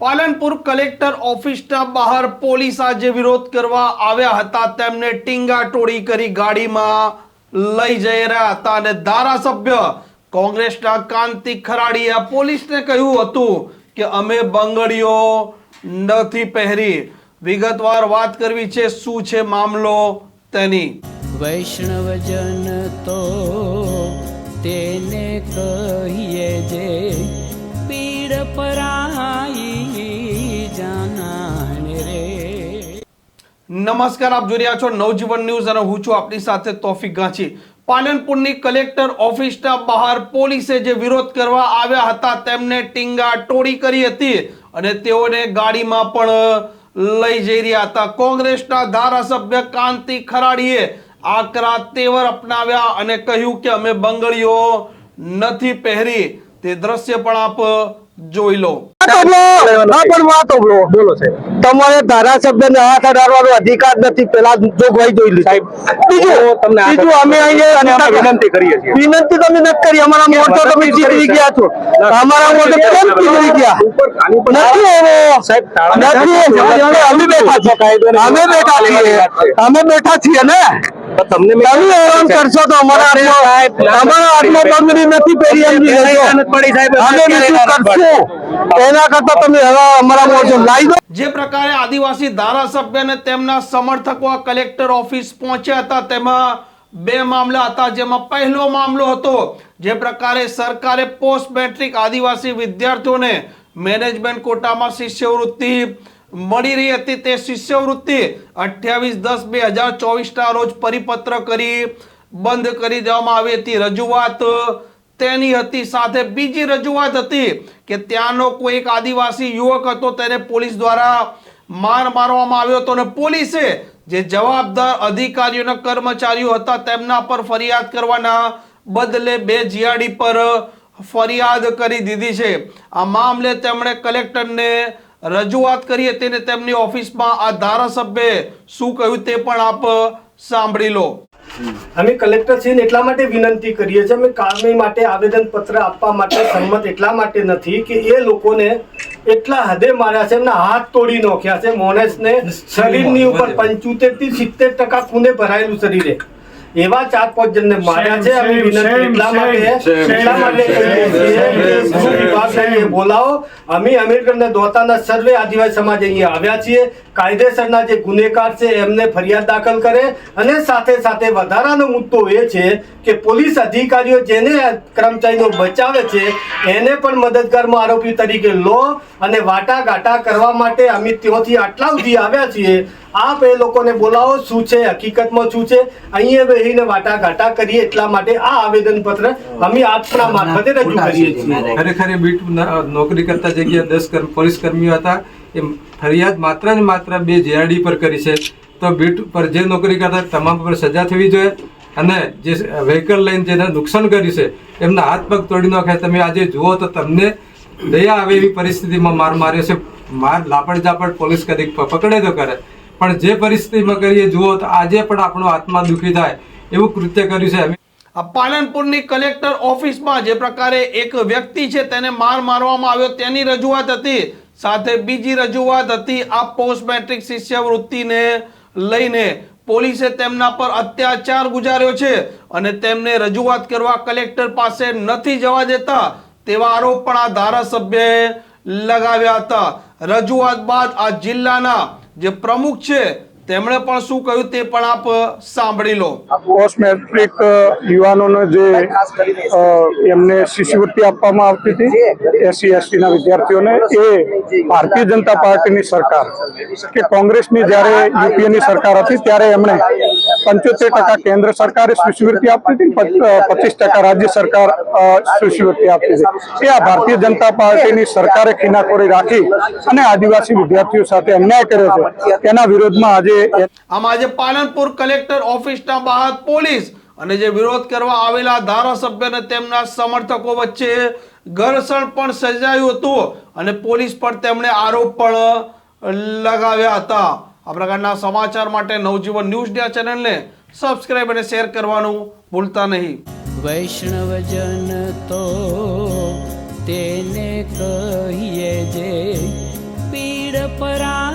Palanpur collector ઓફિસના બહાર police આજે વિરોધ કરવા આવ્યા હતા. તેમને ટીંગાટોળી કરી ગાડીમાં લઈ જઈ રહ્યા હતા અને ધારાસભ્ય કોંગ્રેસના કાંતિ ખરાડીએ પોલીસને કહ્યું હતું કે અમે બંગડીઓ નથી પહેરી. વિગતવાર વાત કરવી છે, શું છે મામલો તેની? વૈષ્ણવજન તો તેને કહીએ જે નમસ્કાર, આપ જોઈ રહ્યા છો નવજીવન ન્યૂઝ અને હું છું આપની સાથે તોફિક ગાંચી. પાલનપુરની કલેક્ટર ઓફિસના બહાર પોલીસે જે વિરોધ કરવા આવ્યા હતા, તેમને ટીંગા ટોળી કરી હતી અને તેઓને ગાડીમાં પણ લઈ જઈ રહ્યા હતા. કોંગ્રેસના ધારાસભ્ય કાંતિ ખરાડીએ આકરા તેવર અપનાવ્યા અને કહ્યું કે અમે બંગડીઓ નથી પહેરી. તે દ્રશ્ય પણ આપ જોઈ લો. બોલો સાહેબ. તમારે ધારાસભ્યને હાથ અડાડવાનો અધિકાર નથી. પેલા જોગવાઈ જોઈ લીધી. બીજું બીજું અમે અહીંયા વિનંતી કરીએ છીએ. વિનંતી તમે નથી કરી. અમારા મોટો તમે જીતી ગયા છો. અમારા મોટો કેમ જીતી ગયા? નથી એવો. સાહેબ, તાળા- નથી અમે બેઠા છીએ. અમે બેઠા છીએ. અમે બેઠા છીએ ને? તમને હેરાન કરશો તો અમારા અમારા હાથમાં નથી પહેરી એમ પડી. સાહેબ અમે બીજું કરશું. એના કરતા તમે હવે અમારા મોરચો લાવી દો. જે પ્રકારે આદિવાસી ધારાસભ્ય અને તેમના સમર્થકો કલેક્ટર ઓફિસ પહોંચ્યા હતા. તેમાં બે મામલા હતા. જેમાં પહેલો મામલો હતો જે પ્રકારે સરકારે પોસ્ટ મેટ્રિક આદિવાસી વિદ્યાર્થીઓને મેનેજમેન્ટ કોટામાં શિષ્યવૃત્તિ મળી રહી હતી. તે શિષ્યવૃત્તિ અઠ્યાવીસ દસ બે હજાર ચોવીસના રોજ પરિપત્ર કરી બંધ કરી દેવામાં આવી હતી. રજૂઆત તેની હતી. સાથે બીજી રજૂઆત હતી કે ત્યાંનો કોઈ એક આદિવાસી યુવક હતો. તેને પોલીસ દ્વારા માર મારવામાં આવ્યો હતો અને પોલીસે જે જવાબદાર અધિકારીઓના કર્મચારીઓ હતા તેમના પર ફરિયાદ કરવાના બદલે બે જીઆડી પર ફરિયાદ કરી દીધી છે. આ મામલે તેમણે કલેક્ટરને રજૂઆત કરી હતી અને તેમની ઓફિસમાં આ ધારાસભ્યે શું કહ્યું તે પણ આપ સાંભળી લો. અમે કલેક્ટર શ્રીને એટલા માટે વિનંતી કરીએ છીએ અમે કારવાઈ માટે આવેદન પત્ર આપવા માટે સંમત એટલા માટે નથી કે એ લોકોને એટલા હદે માર્યા છે એમના હાથ તોડી નાખ્યા છે મોનેસને શરીરની ઉપર પંચોતેરથી સિત્તેર ટકા ખૂને ભરાયેલું શરીરે. એવા ચાર પાંચ જણને માર્યા છે અમે વિનંતી એટલા માટે એટલા છીએ. બોલાવો. અમે અમીરગઢ દોતાના સર્વે આદિવાસી સમાજ અહીંયા આવ્યા છીએ. કાયદેસરના જે ગુનેગાર છે, એમને ફરિયાદ દાખલ કરે અને સાથે સાથે વધારાનો મુદ્દો એ છે કે પોલીસ અધિકારીઓ જેને કર્મચારીનો બચાવે છે, એને પણ મદદગારમાં આરોપી તરીકે લો અને વાટાઘાટા કરવા માટે અમે ત્યાંથી આટલા સુધી આવ્યા છીએ. આપ એ લોકોને બોલાવો, શું છે, હકીકતમાં શું છે? અહીંયા બેહીને વાટાઘાટા કરીએ એટલા માટે આ આવેદન પત્ર અમે આપના મારફતે રજૂ કરીએ છીએ. ખરેખર નોકરી કરતા જગ્યા દસ પોલીસ કર્મીઓ હતા. એ ફરિયાદ માત્ર ને માત્ર બે જીઆરડી પર કરી છે. તો બીટ પર જે નોકરી કરતા તમામ પર સજા થવી જોઈએ અને જે વ્હીકલ લઈને જેને નુકસાન કર્યું છે, એમના હાથ પગ તોડી નાખ્યા તમે આજે જુઓ તો તમને દયા આવે એવી પરિસ્થિતિમાં માર માર્યો છે. માર લાપડ ઝાપડ પોલીસ કદી પકડે તો કરે. પણ જે પરિસ્થિતિમાં કરીએ, જુઓ તો આજે પણ આપણો આત્મા દુઃખી થાય એવું કૃત્ય કર્યું છે. પાલનપુરની કલેક્ટર ઓફિસમાં જે પ્રકારે એક વ્યક્તિ છે, તેને માર મારવામાં આવ્યો, તેની રજૂઆત હતી. સાથે બીજી રજૂઆત હતી, આ પોસ્ટ મેટ્રિક શિષ્યવૃત્તિને લઈને પોલીસે તેમના પર અત્યાચાર ગુજાર્યો છે અને તેમને રજૂઆત કરવા કલેક્ટર પાસે નથી જવા દેતા તેવા આરોપ પણ આ ધારાસભ્યએ લગાવ્યા હતા. રજૂઆત બાદ આ જિલ્લાના જે પ્રમુખ છે તેમણે પણ શું કહ્યું તે પણ આપ સાંભળી લો. પોસ્ટ મેટ્રિક યુવાનોને જે એમને શિષ્યવૃત્તિ આપવામાં આવતી હતી, એસસી એસટી ના વિદ્યાર્થીઓને, એ ભારતીય જનતા પાર્ટીની સરકાર કે કોંગ્રેસની જ્યારે યુપીએ ની સરકાર હતી, ત્યારે એમણે પંચોતેર ટકા કેન્દ્ર સરકારે શિષ્યવૃત્તિ આપતી હતી પચીસ ટકા રાજ્ય સરકાર શિષ્યવૃત્તિ આપતી હતી. એ આ ભારતીય જનતા પાર્ટીની સરકારે ખીનાખોરી રાખી અને આદિવાસી વિદ્યાર્થીઓ સાથે અન્યાય કર્યો છે. તેના વિરોધમાં આજે આમાં આજે પાલનપુર કલેક્ટર ઓફિસના બહાર પોલીસ અને જે વિરોધ કરવા આવેલા ધારાસભ્ય અને તેમના સમર્થકો વચ્ચે ઘર્ષણ પણ સર્જાયું હતું અને પોલીસ પર તેમણે આરોપ પણ લગાવ્યા હતા. આ પ્રકારના સમાચાર માટે નવજીવન ન્યૂઝ ચેનલને સબસ્ક્રાઇબ અને શેર કરવાનું ભૂલતા નહીં. વૈષ્ણવજન તો તેને કહીએ જે પીડ પરાઈ